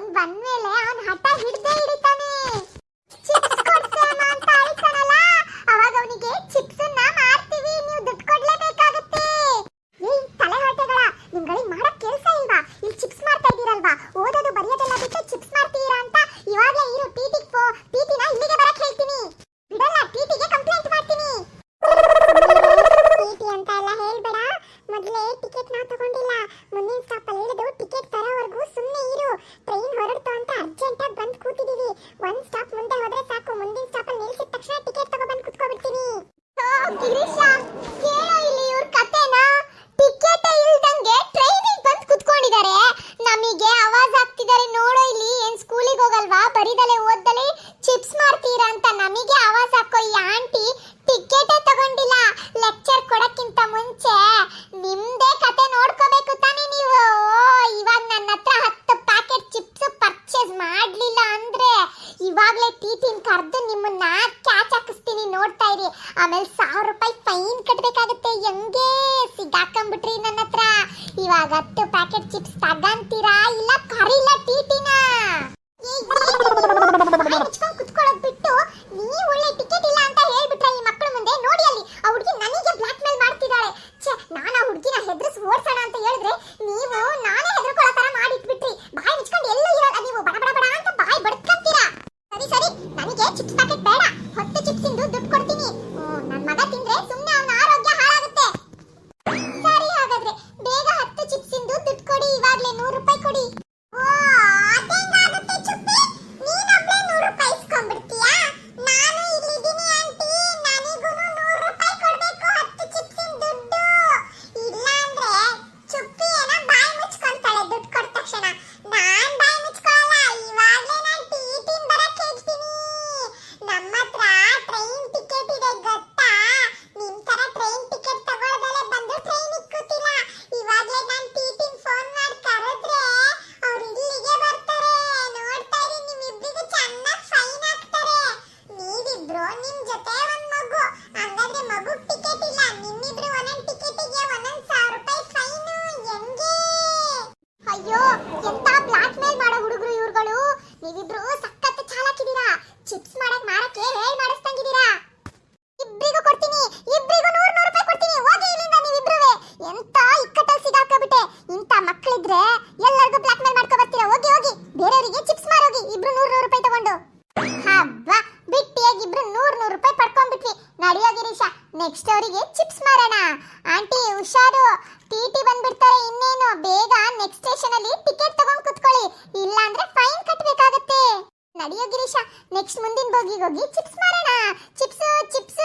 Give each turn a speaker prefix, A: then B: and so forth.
A: muốn bắn ticket ನಾ ತಗೊಂಡಿಲ್ಲ. ಮುಂದಿನ ಸ್ಟಾಪ್ ಅಲ್ಲಿ ಇಳಿದು ಟಿಕೆಟ್ ತರೋವರೆಗೂ ಸುಮ್ಮನೆ ಇರು. ಟ್ರೈನ್ ಹೊರಡ್ತು ಅಂತ ಅರ್ಜೆಂಟ್ ಆಗಿ ಬಂದು ಕೂತಿದೀವಿ. ಒಂದ್ ಸ್ಟಾಪ್ ಮುಂದೆ ಹೋದ್ರೆ ಸಾಕು. ಮುಂದಿನ ಸ್ಟಾಪ್ ಅಲ್ಲಿ ನಿಲ್ಸಿದ ತಕ್ಷಣ ಟಿಕೆಟ್ ತಗೋ ಬಂದ್ ಓ, ಗಿರೀಶ, ಕೇಳೋ ಇಲ್ಲಿ ಇವ್ರ ಕಥೆನಾ ಟಿಕೆಟ್ ಇಲ್ದಂಗೆ ಟ್ರೈನಿಗೆ ಬಂದು ಕೂತ್ಕೊಂಡಿದ್ದಾರೆ ನಮಗೆ ಆವಾಜ್ ಆಗ್ತಿದ್ದಾರೆ ನೋಡೋ ಇಲ್ಲಿ. ಏನ್ ಸ್ಕೂಲಿಗೆ ಹೋಗಲ್ವಾ? ಬರಿದಲೆ ಓದ್ದಲೆ ಚಿಪ್ಸ್ ಮಾಡ್ತೀರಾ ಅಂತ ನಮಗೆ ಆವಾಜ್ ಹಾಕೋ ಈ ಆಂಟಿ ಟಿಕೆಟೇ ತಗೊಂಡಿಲ್ಲ ಲೆಕ್ಚರ್ ಕೊಡಕ್ಕಿಂತ ಮುಂಚೆ ನಿಮ್ದೇ ಕತೆ ನೋಡ್ಕೋಬೇಕು ತಾನೇ ನೀವು ಓ, ಇವಾಗ ನನ್ನ ಹತ್ರ ಹತ್ತು ಪ್ಯಾಕೆಟ್ ಚಿಪ್ಸ್ ಪರ್ಚೇಸ್ ಮಾಡ್ಲಿಲ್ಲ ಅಂದ್ರೆ ಇವಾಗ್ಲೇ ಟೀಟಿನ್ ಕರೆದು ನಿಮ್ಮನ್ನ ಕ್ಯಾಚ್ ನೋಡ್ತಾ ಇರಿ ಆಮೇಲೆ ಸಾವಿರ ರೂಪಾಯಿ ಫೈನ್ ಕಟ್ಟಬೇಕಾಗುತ್ತೆ ಹೆಂಗೆ ಸಿಗಾಕೊಂಬಿಟ್ರಿ ನನ್ನ ಹತ್ರ ಇವಾಗ ಹತ್ತು ಪ್ಯಾಕೆಟ್ ಚಿಪ್ಸ್ ತಗಂತೀರಾ ಇಲ್ಲ ಕರಿಲ್ಲ ಟೀಟಿನ ಕುತ್ಕೊಳ್ಳೋದ್ ಬಿಟ್ಟು ನೀವು ಒಳ್ಳೆ ಟಿಕೆಟ್ ಇಲ್ಲ ಅಂತ ಹೇಳ್ಬಿಟ್ರೆ ಈ ಮಕ್ಕಳ ಮುಂದೆ ನೋಡಿ ಅಲ್ಲಿ ಆ ಹುಡುಗಿ ನನಗೆ ಬ್ಲಾಕ್ ಮೇಲ್ ಮಾಡ್ತಿದ್ದಾಳೆ ಛೆ ನಾನು ಆ ಹುಡುಗಿನ ಹೆದರ್ಸ್ ಓಡ್ಸೋಣ ಅಂತ ಹೇಳಿದ್ರೆ ನೀವು ನಾನೇ ಹೆದರ್ಕೊಳ್ಳೋ ತರ ಮಾಡಿಟ್ಬಿಟ್ರಿ ಬಾಯಿ ಮುಚ್ಕೊಂಡು ಎಲ್ಲ ಇರಲ್ಲ ನೀವು ಬಡ ಬಡ ಅಂತ ಬಾಯಿ ಬಡ್ಕಂತೀರಾ ಸರಿ ಸರಿ ನನಗೆ ಚಿಪ್ಸ್ ಪ್ಯಾಕೆಟ್ ಬೇಡ ದುಡ್ಡು ಕೊಡ್ತೀನಿ ಹ್ಮ್, ನನ್ ಮಗ ತಿಂದ್ರೆ ರೂಪಾಯಿ ಪಡ್ಕೊಂಡ್ಬಿಟ್ವಿ. ನಡೆಯೋ ಗಿರೀಶ ನೆಕ್ಸ್ಟ್ ಅವರಿಗೆ ಚಿಪ್ಸ್ ಮಾರೋಣ. ಆಂಟಿ, ಹುಷಾರು. ಟಿ ಟಿ ಬಂದ್ಬಿಡ್ತಾರೆ ಇನ್ನೇನು. ಬೇಗ ನೆಕ್ಸ್ಟ್ ಸ್ಟೇಷನ್ ಅಲ್ಲಿ ಟಿಕೆಟ್ ತಗೊಂಡ್ ಕುತ್ಕೊಳ್ಳಿ. ಇಲ್ಲಾಂದ್ರೆ ಫೈನ್ ಕಟ್ಟಬೇಕಾಗತ್ತೆ ನಡೆಯೋ ಗಿರೀಶ ನೆಕ್ಸ್ಟ್ ಮುಂದಿನ ಬೋಗಿಗೆ ಹೋಗಿ ಚಿಪ್ಸ್ ಮಾರೋಣ. Chips chips